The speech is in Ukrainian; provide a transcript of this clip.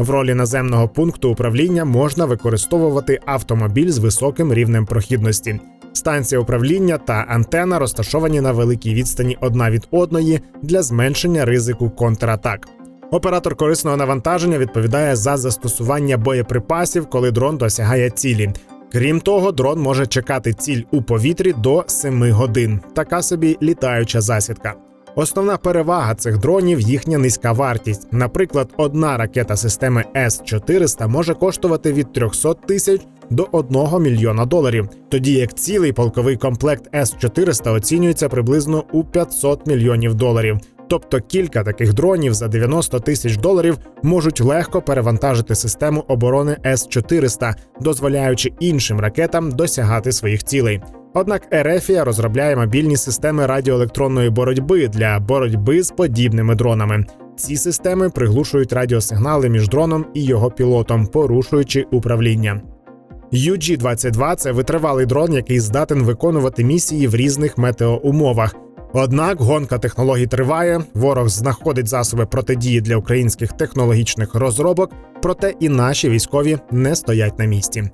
В ролі наземного пункту управління можна використовувати автомобіль з високим рівнем прохідності. Станція управління та антена розташовані на великій відстані одна від одної для зменшення ризику контратак. Оператор корисного навантаження відповідає за застосування боєприпасів, коли дрон досягає цілі. Крім того, дрон може чекати ціль у повітрі до 7 годин. Така собі літаюча засідка. Основна перевага цих дронів їхня низька вартість. Наприклад, одна ракета системи С-400 може коштувати від 300 тисяч до 1 мільйона доларів, тоді як цілий полковий комплект С-400 оцінюється приблизно у 500 мільйонів доларів. Тобто кілька таких дронів за 90 тисяч доларів можуть легко перевантажити систему оборони С-400, дозволяючи іншим ракетам досягати своїх цілей. Однак Ерефія розробляє мобільні системи радіоелектронної боротьби для боротьби з подібними дронами. Ці системи приглушують радіосигнали між дроном і його пілотом, порушуючи управління. UG-22 – це витривалий дрон, який здатен виконувати місії в різних метеоумовах. Однак гонка технологій триває, ворог знаходить засоби протидії для українських технологічних розробок, проте і наші військові не стоять на місці.